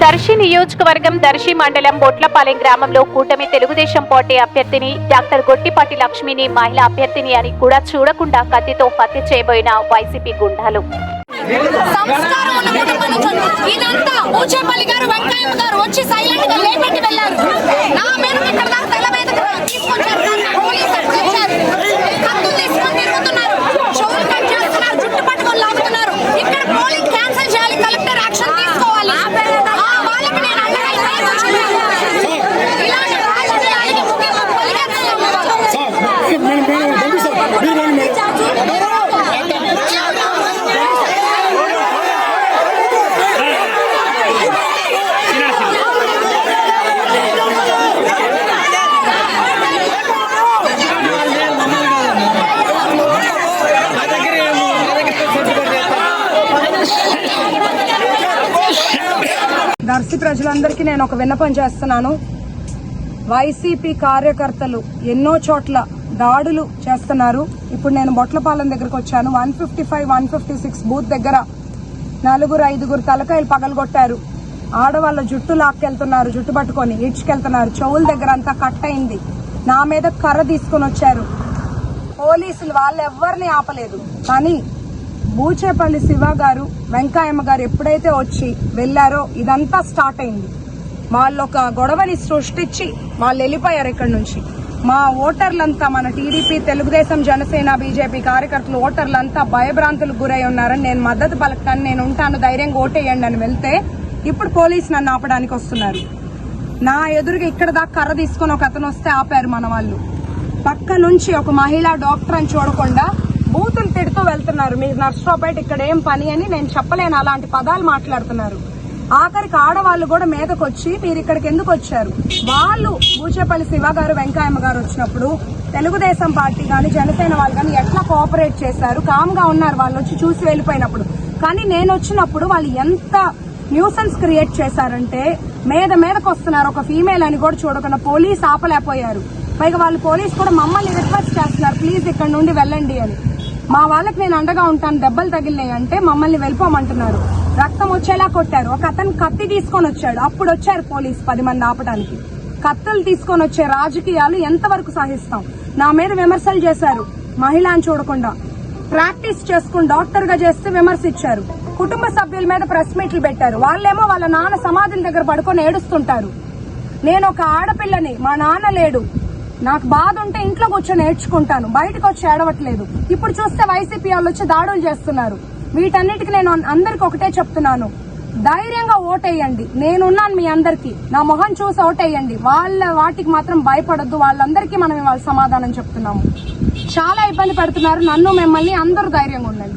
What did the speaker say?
దర్శి నియోజకవర్గం దర్శి మండలం బొట్లపాలెం గ్రామంలో కూటమి తెలుగుదేశం పార్టీ అభ్యర్థిని డాక్టర్ గొట్టిపాటి లక్ష్మిని మహిళా అభ్యర్థిని అని కూడా చూడకుండా కత్తితో హత్య చేయబోయిన వైసీపీ గుండాలు. ఇదంతా గారు వెంకయ్య గారు వచ్చి సైలెంట్గా లేపెట్టి వెళ్ళారు నా మీద ఇక్కడ దాకా తల మీద తీసుకొచ్చారు నన్ను పోలీసులు తెచ్చారు కత్తులు తీసుకొని తిరుగుతున్నారు చెవులు కట్ చేస్తున్నారు జుట్టు పట్టుకొని లాగుతున్నారు ఇక్కడ పోలింగ్ క్యాన్సిల్ చేయాలి కలెక్టర్ యాక్షన్ తీసుకోవాలి ఆ వాళ్ళకి నేను అండగా ఇలాగే వచ్చాను. ఇలాంటి రాజకీయాలకి ముఖ్యంగా మేడం మేడం పంపిస్తాం మీరు రండి మేడం దర్శి ప్రజలందరికీ నేను ఒక విన్నపం చేస్తున్నాను. వైసీపీ కార్యకర్తలు ఎన్నో చోట్ల దాడులు చేస్తున్నారు. ఇప్పుడు నేను బొట్లపాలెం దగ్గరకు వచ్చాను. One fifty five one fifty six booth దగ్గర నలుగురు ఐదుగురు తలకాయలు పగలగొట్టారు. ఆడవాళ్ళ జుట్టు లాక్కెళ్తున్నారు జుట్టు పట్టుకొని ఈడ్చుకెళ్తున్నారు. చెవుల దగ్గర అంతా కట్ అయింది. నా మీద కర్ర తీసుకొని వచ్చారు. పోలీసులు వాళ్ళెవ్వరిని ఆపలేదు. కానీ బూచేపల్లి శివ గారు వెంకాయమ్మ గారు ఎప్పుడైతే వచ్చి వెళ్ళారో ఇదంతా స్టార్ట్ అయింది. వాళ్ళు ఒక గొడవని సృష్టించి వాళ్ళు వెళ్ళిపోయారు ఇక్కడి నుంచి. మా ఓటర్లంతా మన టీడీపీ తెలుగుదేశం జనసేన బీజేపీ కార్యకర్తలు ఓటర్లంతా భయభ్రాంతులకు గురై ఉన్నారని నేను మద్దతు పలకటాన్ని నేను ఉంటాను. ధైర్యంగా ఓటేయండి అని వెళ్తే ఇప్పుడు పోలీసు నన్ను ఆపడానికి వస్తున్నారు. నా ఎదురుగా ఇక్కడ దాకా కర్ర తీసుకొని ఒక అతను వస్తే ఆపారు మన వాళ్ళు. పక్క నుంచి ఒక మహిళా డాక్టర్ అని చూడకుండా బూతులు తిడుతూ వెళ్తున్నారు. మీరు నర్సరావుపేట ఇక్కడ ఏం పని అని నేను చెప్పలేను. అలాంటి పదాలు మాట్లాడుతున్నారు. ఆఖరికి ఆడవాళ్ళు కూడా మీదకు వచ్చి మీరు ఇక్కడికి ఎందుకు వచ్చారు? వాళ్ళు బూచేపల్లి శివ గారు వెంకయ్యమ్మ గారు వచ్చినప్పుడు తెలుగుదేశం పార్టీ కానీ జనసేన వాళ్ళు కానీ ఎట్లా కోఆపరేట్ చేశారు? కామ్గా ఉన్నారు వాళ్ళు వచ్చి చూసి వెళ్ళిపోయినప్పుడు. కానీ నేను వచ్చినప్పుడు వాళ్ళు ఎంత న్యూసెన్స్ క్రియేట్ చేశారంటే మీద మీదకు వస్తున్నారు ఒక ఫీమేల్ అని కూడా చూడకుండా పోలీస్ ఆపలేకపోయారు. పైగా వాళ్ళు పోలీస్ కూడా మమ్మల్ని రిక్వెస్ట్ చేస్తున్నారు ప్లీజ్ ఇక్కడ నుండి వెళ్ళండి అని. మా వాళ్ళకి నేను అండగా ఉంటాను దెబ్బలు తగిలినాయి అంటే మమ్మల్ని వెళ్ళిపోమంటున్నారు. రక్తం వచ్చేలా కొట్టారు. ఒక అతను కత్తి తీసుకొని వచ్చాడు. అప్పుడు వచ్చారు పోలీస్ పది మంది ఆపడానికి కత్తులు తీసుకొని వచ్చే రాజకీయాలు ఎంతవరకు సహిస్తాం? నా మీద విమర్శలు చేశారు. మహిళ అని చూడకుండా. ప్రాక్టీస్ చేసుకుని డాక్టర్గా చేస్తే విమర్శించారు. కుటుంబ సభ్యుల మీద ప్రెస్ మీట్లు పెట్టారు. వాళ్ళేమో వాళ్ళ నాన్న సమాధుల దగ్గర పడుకొని ఏడుస్తుంటారు. నేను ఒక ఆడపిల్లని మా నాన్న లేడు. నాకు బాధ ఉంటే ఇంట్లో కూర్చొని నేర్చుకుంటాను బయటకు వచ్చి ఏడవట్లేదు. ఇప్పుడు చూస్తే వైసీపీ వాళ్ళు వచ్చి దాడులు చేస్తున్నారు. వీటన్నిటికీ నేను అందరికి ఒకటే చెప్తున్నాను. ధైర్యంగా ఓటేయండి. నేనున్నాను మీ అందరికి. నా మొహం చూసి ఓటేయండి. వాళ్ళ వాటికి మాత్రం భయపడొద్దు. వాళ్ళందరికీ మనం ఇవాళ సమాధానం చెప్తున్నాము. చాలా ఇబ్బంది పెడుతున్నారు. నన్ను మిమ్మల్ని అందరూ ధైర్యంగా ఉండండి.